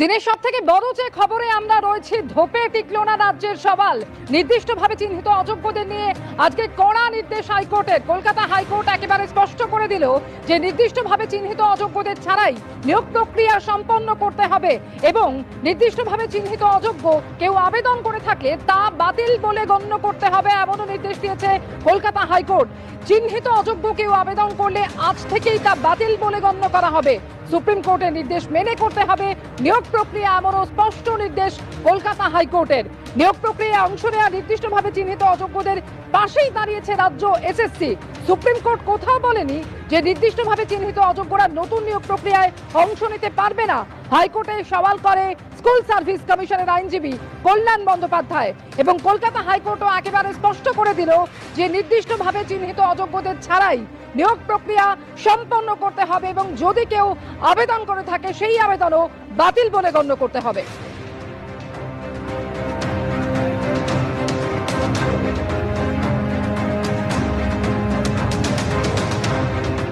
দিনের সব থেকে বড় যে খবরে আমরা রয়েছি, ধোপে টিকলো না রাজ্যের সওয়াল। নির্দিষ্টভাবে চিহ্নিত অযোগ্যদের নিয়ে আজকে কড়া নির্দেশ হাইকোর্টের। কলকাতা হাইকোর্ট একেবারে স্পষ্ট করে দিল যে নির্দিষ্টভাবে চিহ্নিত অযোগ্যদের ছাড়াই নিয়োগ প্রক্রিয়া সম্পন্ন করতে হবে এবং নির্দিষ্টভাবে চিহ্নিত অযোগ্য কেউ আবেদন করে থাকলে তা বাতিল বলে গণ্য করতে হবে এমনও নির্দেশ দিয়েছে কলকাতা হাইকোর্ট। চিহ্নিত অযোগ্য কেউ আবেদন করলে আজ থেকেই তা বাতিল বলে গণ্য করা হবে। সুপ্রিম কোর্টের নির্দেশ মেনে করতে হবে। নিয়োগ প্রক্রিয়া এমনও স্পষ্ট নির্দেশ কলকাতা হাইকোর্টের। নিয়োগ প্রক্রিয়ায় অংশ নেওয়া নির্দিষ্টভাবে চিহ্নিত অযোগ্যদের পাশেই দাঁড়িয়েছে রাজ্য এসএসসি। সুপ্রিম কোর্ট কোথাও বলেনি যে নির্দিষ্টভাবে চিহ্নিত অযোগ্যরা নতুন নিয়োগ প্রক্রিয়ায় অংশ নিতে পারবে না। হাইকোর্টে সওয়াল করে স্কুল সার্ভিস কমিশনের আইনজীবী কল্যাণ বন্দ্যোপাধ্যায় এবং কলকাতা হাইকোর্টও একেবারে স্পষ্ট করে দিল যে নির্দিষ্টভাবে চিহ্নিত অযোগ্যদের ছাড়াই নিয়োগ প্রক্রিয়া সম্পন্ন করতে হবে এবং যদি কেউ আবেদন করে থাকে, সেই আবেদনও বাতিল বলে গণ্য করতে হবে।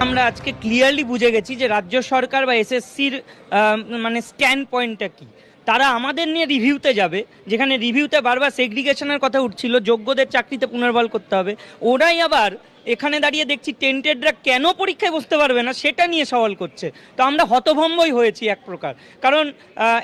আমরা আজকে ক্লিয়ারলি বুঝে গেছি যে রাজ্য সরকার বা এসএসসির মানে স্ট্যান্ড পয়েন্টটা কি। তারা আমাদের নিয়ে রিভিউতে যাবে, যেখানে রিভিউতে বারবার সেগ্রিগেশনের কথা উঠছিল, যোগ্যদের চাকরিতে পুনর্বল করতে হবে। ওরাই আবার এখানে দাঁড়িয়ে দেখছি টেন্টেডরা কেন পরীক্ষায় বসতে পারবে না সেটা নিয়ে সওয়াল করছে। তো আমরা হতভম্বই হয়েছি এক প্রকার। কারণ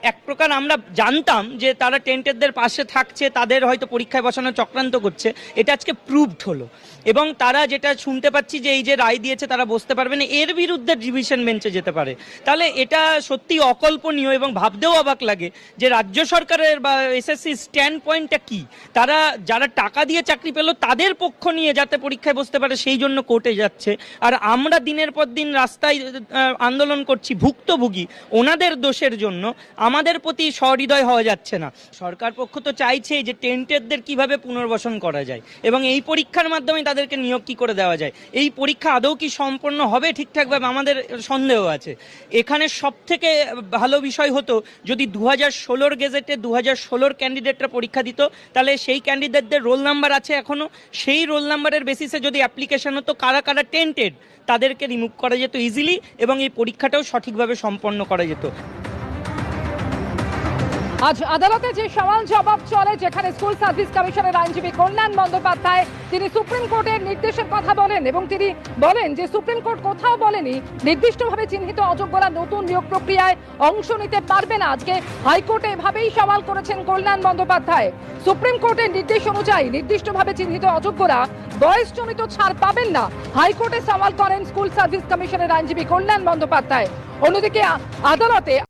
এক প্রকার আমরা জানতাম যে তারা টেন্টেডদের পাশে থাকছে, তাদের হয়তো পরীক্ষায় বসানো চক্রান্ত করছে। এটা আজকে প্রুভড হলো। এবং তারা যেটা শুনতে পাচ্ছি যে এই যে রায় দিয়েছে তারা বসতে পারবে না, এর বিরুদ্ধে ডিভিশন বেঞ্চে যেতে পারে। তাহলে এটা সত্যি অকল্পনীয় এবং ভাবতেও অবাক লাগে যে রাজ্য সরকারের বা এসএসসি স্ট্যান্ড পয়েন্টটা কি? তারা যারা টাকা দিয়ে চাকরি পেল তাদের পক্ষ নিয়ে যাতে পরীক্ষায় বসতে পারে সেই জন্য কোর্টে যাচ্ছে। আর আমরা দিনের পর দিন রাস্তায় আন্দোলন করছি ভুক্তভোগী। ওনাদের দোষের জন্য আমাদের প্রতি সহৃদয় হওয়া যাচ্ছে না। সরকার পক্ষ তো চাইছে যে টেন্টেডদের কীভাবে পুনর্বাসন করা যায় এবং এই পরীক্ষার মাধ্যমে তাদেরকে নিয়োগ কি করে দেওয়া যায়। এই পরীক্ষা আদৌ কি সম্পন্ন হবে ঠিকঠাকভাবে আমাদের সন্দেহ আছে। এখানে সব থেকে ভালো বিষয় হতো, যদি দু হাজার ষোলোর গেজেটে দু হাজার ষোলোর ক্যান্ডিডেটরা পরীক্ষা দিত, তাহলে সেই ক্যান্ডিডেটদের রোল নাম্বার আছে এখনও। সেই রোল নাম্বারের বেসিসে যদি অ্যাপ্লিকেশন হতো কারা কারা টেন্টেড তাদেরকে রিমুভ করা যেত ইজিলি এবং এই পরীক্ষাটাও সঠিকভাবে সম্পন্ন করা যেত। আজ আদালতে যে সওয়াল জবাব চলে, যেখানে স্কুল সার্ভিস কমিশনের আইনজীবী কল্যাণ বন্দ্যোপাধ্যায় তিনি সুপ্রিম কোর্টের নির্দেশের কথা বলেন এবং তিনি বলেন যে সুপ্রিম কোর্ট কোথাও বলেনি, নির্দিষ্টভাবে চিহ্নিত অযোগ্যরা নতুন নিয়োগ প্রক্রিয়ায় অংশ নিতে পারবে না। আজকে হাইকোর্টে এভাবেই সওয়াল করেছেন কল্যাণ বন্দ্যোপাধ্যায়। সুপ্রিম কোর্টের নির্দেশ অনুযায়ী নির্দিষ্টভাবে চিহ্নিত অযোগ্যরা বয়সজনিত ছাড় পাবেন না। হাইকোর্টে সওয়াল করেন স্কুল সার্ভিস কমিশনের আইনজীবী কল্যাণ বন্দ্যোপাধ্যায়। অন্যদিকে আদালতে